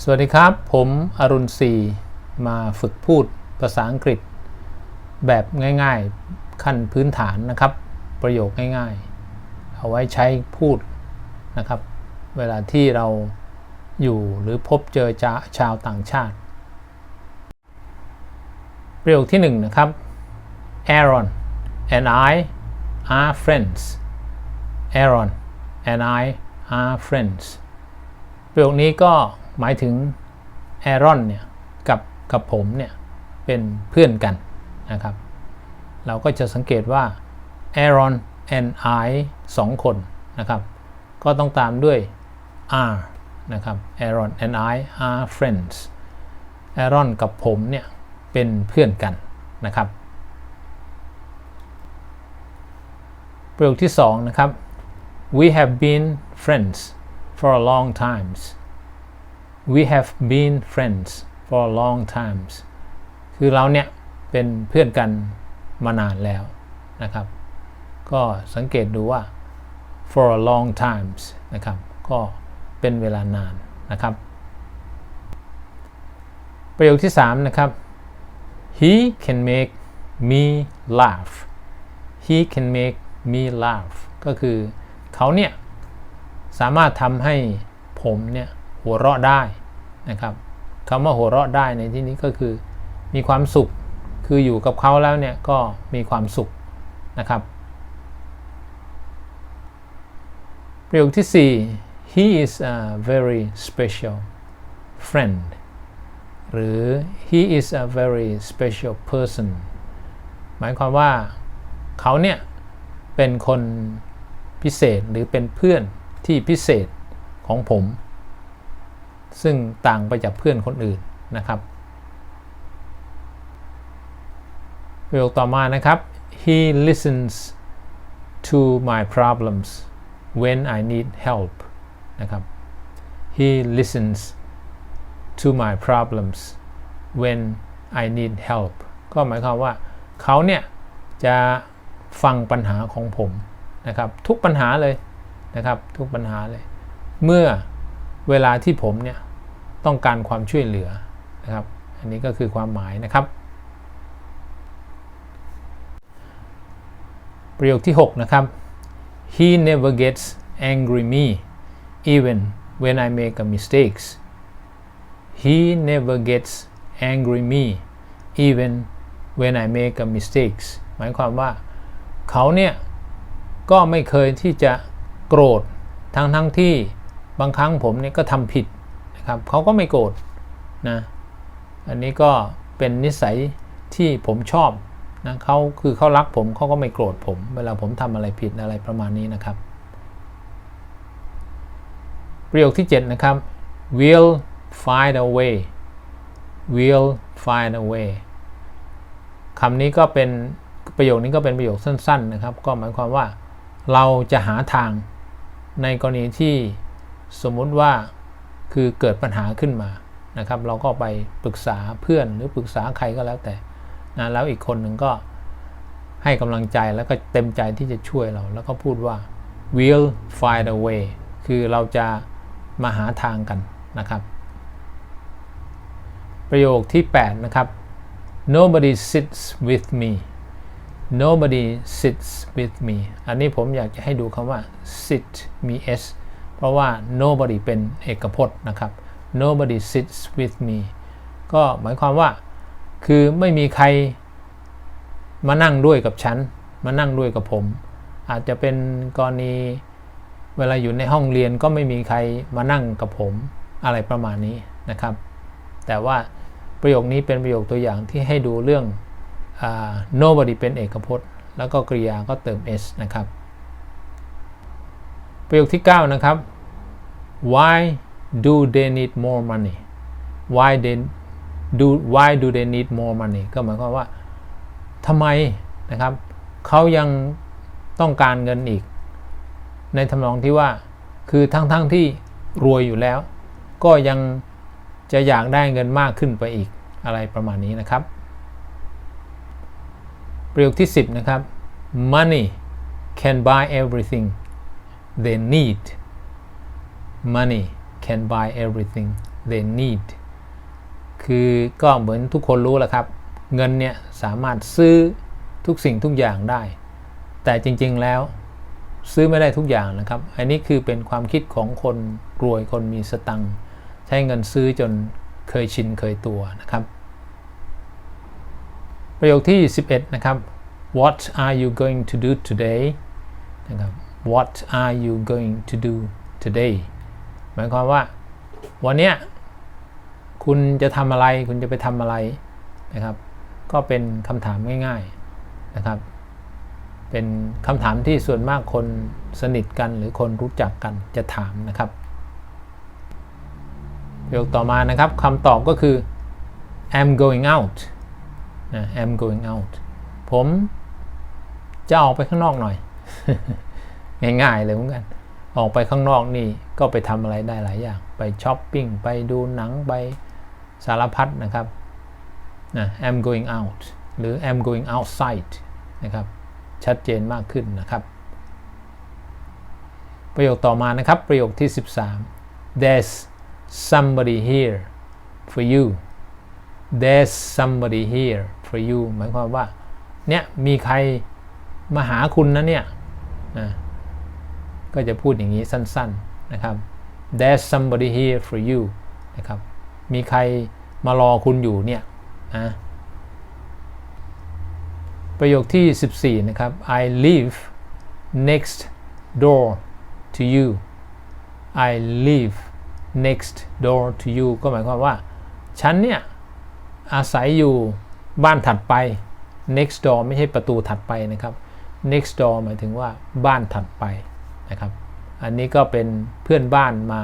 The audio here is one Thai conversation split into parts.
สวัสดีครับ ผมอรุณศรีมาฝึกพูดภาษาอังกฤษ แบบง่ายๆขั้นพื้นฐานนะครับ ประโยคง่ายๆ เอาไว้ใช้พูดนะครับ เวลาที่เราอยู่หรือพบเจอจะชาวต่างชาติ ประโยคที่หนึ่งนะครับ Aaron and I are friends Aaron and I are friends ประโยคนี้ก็ หมายถึงแอรอนเนี่ยกับกับผมเนี่ยเป็นเพื่อนกันนะครับ เราก็จะสังเกตว่า Aaron and I สองคนนะครับ ก็ต้องตามด้วย are นะครับ Aaron and I are friends Aaron กับผมเนี่ยเป็นเพื่อนกันนะครับ ประโยคที่สองนะครับ we have been friends for a long times we have been friends for a long times คือเราเนี่ยเป็นเพื่อนกันมานานแล้วนะครับ ก็สังเกตดูว่า for a long times นะครับ ก็เป็นเวลานานนะครับ ประโยคที่ 3 นะครับ he can make me laugh he can make me laugh ก็คือเขาเนี่ย สามารถทำให้ผมเนี่ย หัวเราะได้ นะครับคำว่าหัวเราะได้ในที่นี้ก็คือมีความสุขคืออยู่กับเขาแล้วเนี่ยก็มีความสุขนะครับ ประโยคที่ 4 he is a very special friend หรือ he is a very special person หมายความว่าเขาเนี่ยเป็นคนพิเศษหรือเป็นเพื่อนที่พิเศษของผม ซึ่งต่างไปจากเพื่อนคนอื่นนะครับประโยคต่อมานะครับ he listens to my problems when I need help นะครับ he listens to my problems when I need help ก็หมายความว่าเขาเนี่ยจะฟังปัญหาของผมนะครับทุกปัญหาเลยนะครับทุกปัญหาเลย เมื่อ เวลาที่ผมเนี่ยต้องการความช่วยเหลือนะครับ อันนี้ก็คือความหมายนะครับ ประโยคที่ 6 นะครับ he never gets angry me even when I make a mistakes he never gets angry me even when I make a mistakes หมายความว่าเขาเนี่ย ก็ไม่เคยที่จะโกรธทั้งทั้งที่ บางครั้งผมเนี่ยก็ทำผิดนะครับเขาก็ไม่โกรธนะอันนี้ก็เป็นนิสัยที่ผมชอบนะเขาคือเขารักผมเขาก็ไม่โกรธผม เวลาผมทำอะไรผิดอะไรประมาณนี้นะครับ ประโยคที่ 7 นะครับ will find a way will find a way คำนี้ก็เป็นประโยคนี้ก็เป็นประโยคสั้น ๆ นะครับ ก็หมายความว่าเราจะหาทางในกรณีที่ สมมุติว่าคือเกิดปัญหาขึ้นมานะครับ เราก็ไปปรึกษาเพื่อนหรือปรึกษาใครก็แล้วแต่นะแล้วอีกคนหนึ่งก็ให้กำลังใจแล้วก็เต็มใจที่จะช่วยเรา แล้วก็พูดว่า will find a way คือเราจะมาหาทางกันนะครับ ประโยคที่ 8 นะครับ nobody sits with me nobody sits with me อันนี้ผมอยากจะให้ดูคำว่า sit มี s ราะว่า nobody เป็นเอกพจน์นะครับ nobody sits with me ก็หมายความว่าคือไม่มีใครมานั่งด้วยกับฉัน มานั่งด้วยกับผม อาจจะเป็นกรณีเวลาอยู่ในห้องเรียนก็ไม่มีใครมานั่งกับผมอะไรประมาณนี้นะครับ แต่ว่าประโยคนี้เป็นประโยคตัวอย่างที่ให้ดูเรื่อง nobody เป็นเอกพจน์ แล้วก็กริยาก็เติม s นะครับ ประโยคที่ 9 นะครับ why do they need more money why they do why do they need more money ก็หมายความว่าทำไมนะครับเขายังต้องการเงินอีก ในทำนองที่ว่าคือทั้งๆทที่รวยอยู่แล้ว ก็ยังจะอยากได้เงินมากขึ้นไปอีกอะไรประมาณนี้นะครับ ประโยคที่ 10 นะครับ money can buy everything they need money can buy everything they need คือก็เหมือนทุกคนรู้แหละครับ เงินเนี่ยสามารถซื้อทุกสิ่งทุกอย่างได้ แต่จริงๆแล้วซื้อไม่ได้ทุกอย่างนะครับ อันนี้คือเป็นความคิดของคนรวยคนมีสตังค์ใช้เงินซื้อจนเคยชินเคยตัวนะครับ ประโยคที่ 11 นะครับ What are you going to do today นะครับ What are you going to do today หมายความว่าวันเนี้ยคุณจะทำอะไรคุณจะไปทำอะไรนะครับ ก็เป็นคำถามง่ายๆนะครับ เป็นคำถามที่ส่วนมากคนสนิทกันหรือคนรู้จักกันจะถามนะครับประโยคต่อมานะครับคำตอบก็คือ I'm going out นะ I'm going out ผมจะออกไปข้างนอกหน่อย ง่ายๆเลยเหมือนกัน ออกไปข้างนอกนี่ก็ไปทำอะไรได้หลายอย่าง ไปช้อปปิ้ง ไปดูหนัง ไปสารพัดนะครับนะ I'm going out หรือ I'm going outside นะครับ ชัดเจนมากขึ้นนะครับ ประโยคต่อมานะครับ ประโยคที่ 13 There's somebody here for you There's somebody here for you หมายความว่า เนี่ย มีใครมาหาคุณนะเนี่ยนะ ก็จะพูดอย่างนี้สั้นๆนะครับ There's somebody here for you นะครับ มีใครมารอคุณอยู่เนี่ยนะประโยคที่ 14 นะครับ I live next door to you I live next door to you ก็หมายความว่า ฉันเนี่ย อาศัยอยู่บ้านถัดไป next door ไม่ใช่ประตูถัดไปนะครับ next door หมายถึงว่าบ้านถัดไป นะครับ อันนี้ก็เป็นเพื่อนบ้านมา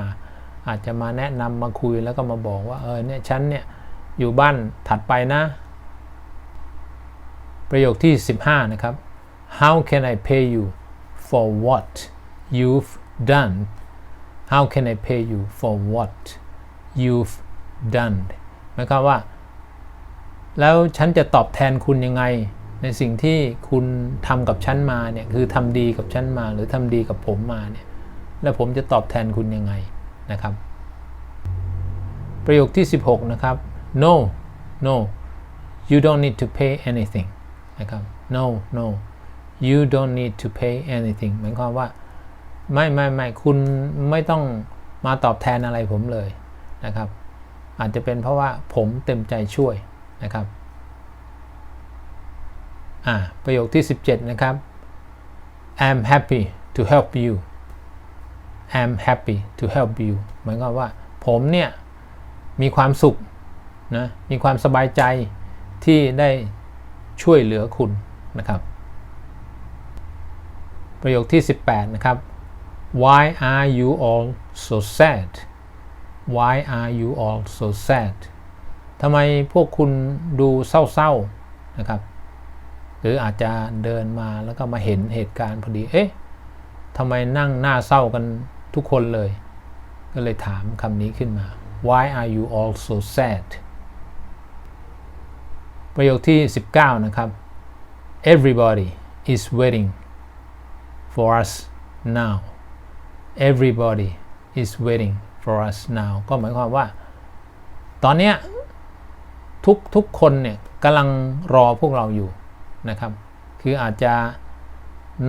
อาจจะมาแนะนำมาคุยแล้วก็มาบอกว่าเออเนี่ยฉันเนี่ยอยู่บ้านถัดไปนะ ประโยคที่ 15 นะครับ How can I pay you for what you've done How can I pay you for what you've done หมายความว่า แล้วฉันจะตอบแทนคุณยังไง ในสิ่งที่คุณทำกับฉันมาเนี่ยคือทำดีกับฉันมาหรือทำดีกับผมมาเนี่ยแล้วผมจะตอบแทนคุณยังไงนะครับ ประโยคที่ 16 นะครับ no no you don't need to pay anything นะครับ no no you don't need to pay anything หมายความว่า ไม่ไม่ไม่คุณไม่ต้องมาตอบแทนอะไรผมเลยนะครับ อาจจะเป็นเพราะว่าผมเต็มใจช่วยนะครับ อ่าประโยคที่ 17 นะครับ I'm happy to help you I'm happy to help you หมายความว่าผมเนี่ยมีความสุขนะมีความสบายใจที่ได้ช่วยเหลือคุณนะครับ ประโยคที่ 18 นะครับ Why are you all so sad Why are you all so sad ทำไมพวกคุณดูเศร้าๆนะครับ หรืออาจจะเดินมาแล้วก็มาเห็นเหตุการณ์พอดี เอ๊ะทำไมนั่งหน้าเศร้ากันทุกคนเลย ก็เลยถามคำนี้ขึ้นมา Why are you all so sad ประโยคที่ 19 นะครับ Everybody is waiting for us now Everybody is waiting for us now ก็หมายความว่า ตอนเนี้ยทุกทุกคนเนี่ยกำลังรอพวกเราอยู่ นะครับ คืออาจจะ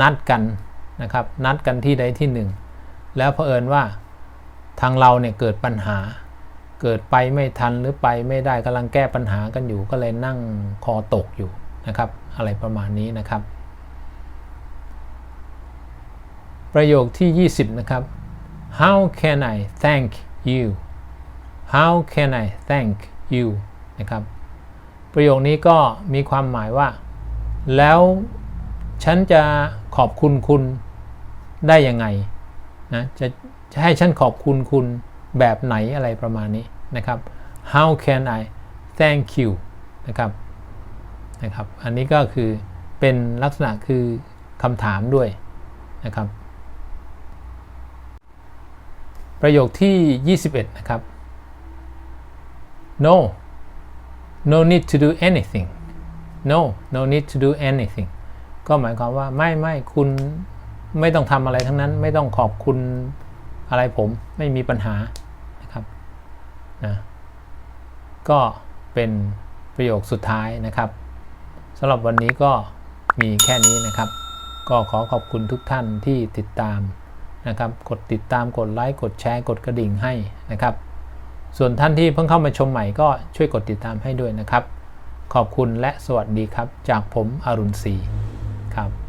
นัดกันนะครับ นัดกันที่ใดที่หนึ่ง แล้วเผอิญว่าทางเราเนี่ยเกิดปัญหา เกิดไปไม่ทันหรือไปไม่ได้กำลังแก้ปัญหากันอยู่ ก็เลยนั่งคอตกอยู่นะครับ อะไรประมาณนี้นะครับ ประโยคที่ 20 นะครับ How can I thank you How can I thank you นะครับ ประโยคนี้ก็มีความหมายว่า แล้วฉันจะขอบคุณคุณได้ยังไงนะจะจะให้ฉันขอบคุณคุณแบบไหนอะไรประมาณนี้นะครับ How can I thank you นะครับนะครับ อันนี้ก็คือเป็นลักษณะคือคำถามด้วยนะครับ ประโยคที่ 21 นะครับ no no need to do anything no no need to do anything ก็หมายความว่าไม่ไม่คุณไม่ต้องทำอะไรทั้งนั้น ไม่ต้องขอบคุณอะไรผมไม่มีปัญหานะครับนะก็เป็นประโยคสุดท้ายนะครับสำหรับวันนี้ก็มีแค่นี้นะครับ ก็ขอขอบคุณทุกท่านที่ติดตามนะครับ กดติดตามกดไลค์กดแชร์กดกระดิ่งให้นะครับ ส่วนท่านที่เพิ่งเข้ามาชมใหม่ก็ช่วยกดติดตามให้ด้วยนะครับ ขอบคุณและสวัสดีครับ จากผมอรุณศรีครับ